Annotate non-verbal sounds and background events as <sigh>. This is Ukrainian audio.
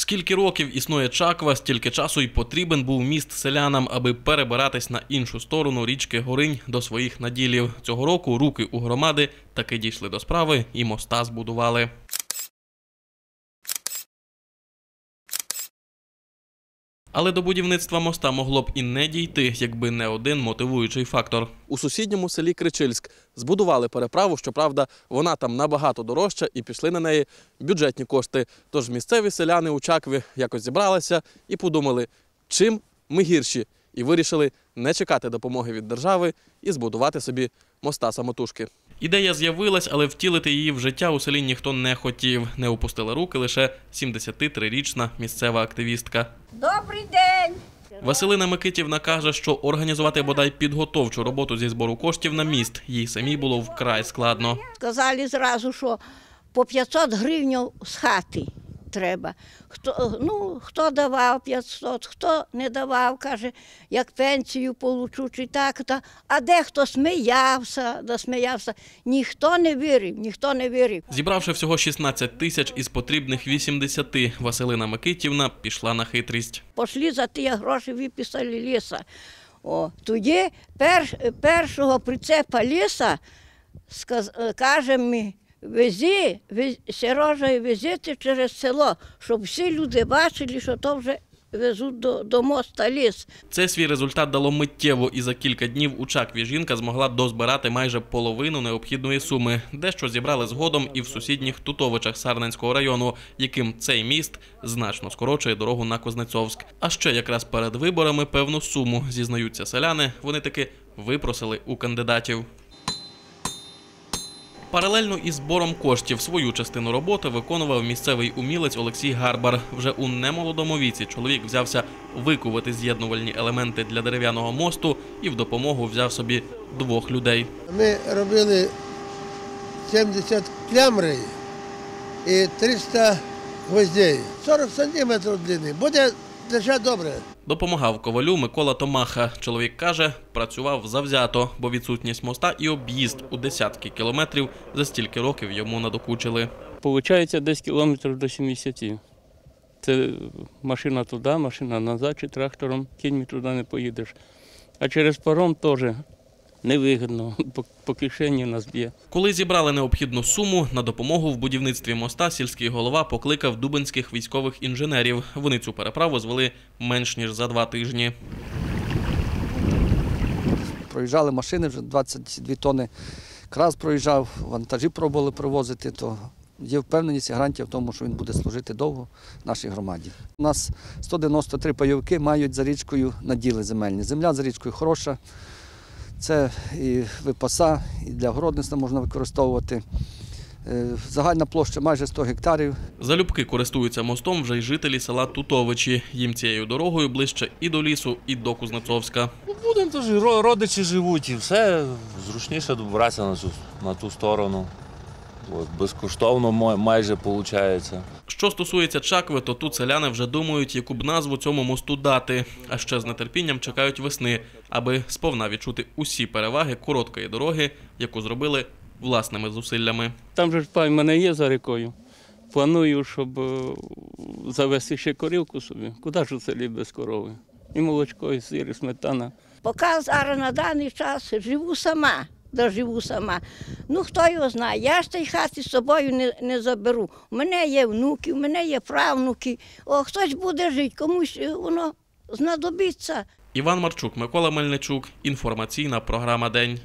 Скільки років існує Чаква, стільки часу й потрібен був міст селянам, аби перебиратись на іншу сторону річки Горинь до своїх наділів. Цього року руки у громади таки дійшли до справи і моста збудували. Але до будівництва моста могло б і не дійти, якби не один мотивуючий фактор. У сусідньому селі Кричильськ збудували переправу. Щоправда, вона там набагато дорожча і пішли на неї бюджетні кошти. Тож місцеві селяни у Чакві якось зібралися і подумали, чим ми гірші, і вирішили не чекати допомоги від держави і збудувати собі моста самотужки. Ідея з'явилась, але втілити її в життя у селі ніхто не хотів. Не опустила руки лише 73-річна місцева активістка. Добрий день! Василина Микитівна каже, що організувати бодай підготовчу роботу зі збору коштів на міст їй самій було вкрай складно. Сказали зразу, що по 500 гривень з хати треба. Хто, ну, хто давав 500, хто не давав, каже, як пенсію получу, чи так. Та, а дехто сміявся, да сміявся. Ніхто не вірив, ніхто не вірив. Зібравши всього 16 тисяч із потрібних 80, Василина Микитівна пішла на хитрість. Пошли за ті гроші, виписали ліса. О, тоді перш, першого прицепа ліса сказ, е, каже мені, вези, вез, Сережа, везите через село, щоб всі люди бачили, що то вже везуть до, до моста ліс. Це свій результат дало миттєво, і за кілька днів у Чакві жінка змогла дозбирати майже половину необхідної суми. Дещо зібрали згодом і в сусідніх Тутовичах Сарненського району, яким цей міст значно скорочує дорогу на Кознецовськ. А ще якраз перед виборами певну суму зізнаються селяни. Вони таки випросили у кандидатів. Паралельно із збором коштів свою частину роботи виконував місцевий умілець Олексій Гарбар. Вже у немолодому віці чоловік взявся викувати з'єднувальні елементи для дерев'яного мосту і в допомогу взяв собі двох людей. Ми робили 70 клямрей і 300 гвоздей. 40 сантиметрів длини. Буде лише добре. Допомагав ковалю Микола Томаха. Чоловік каже, працював завзято, бо відсутність моста і об'їзд у десятки кілометрів за стільки років йому надокучили. Получається десь кілометрів до 70. Це машина туди, машина назад, чи трактором, кіньми туди не поїдеш. А через паром теж невигідно, <laughs> по, по кишені нас б'є. Коли зібрали необхідну суму, на допомогу в будівництві моста сільський голова покликав дубинських військових інженерів. Вони цю переправу звели менш ніж за два тижні. проїжджали машини, вже 22 тонни крас проїжджав, вантажі пробували привозити, то є впевненість і гарантія в тому, що він буде служити довго нашій громаді. У нас 193 пайовики мають за річкою наділи земельні. Земля за річкою хороша, це і випаса, і для городництва можна використовувати. Е, Загальна площа майже 100 гектарів. Залюбки користуються мостом вже й жителі села Тутовичі. Їм цією дорогою ближче і до лісу, і до Кузнецовська. Ну, будемо теж родичі живуть і все зручніше добратися на цю на ту сторону. От, безкоштовно мо- майже виходить. Що стосується Чакви, то тут селяни вже думають, яку б назву цьому мосту дати. А ще з нетерпінням чекають весни, аби сповна відчути усі переваги короткої дороги, яку зробили власними зусиллями. Там же ж пай мене є за рікою. Планую, щоб е, завести ще корівку собі. Куди ж у селі без корови? І молочко, і сир, і сметана. Поки зараз на даний час живу сама, доживу сама. Ну хто його знає, я ж тій хаті з собою не, не заберу. У мене є внуки, у мене є правнуки. О, хтось буде жити, комусь е, воно знадобиться. Іван Марчук, Микола Мельничук. Інформаційна програма День.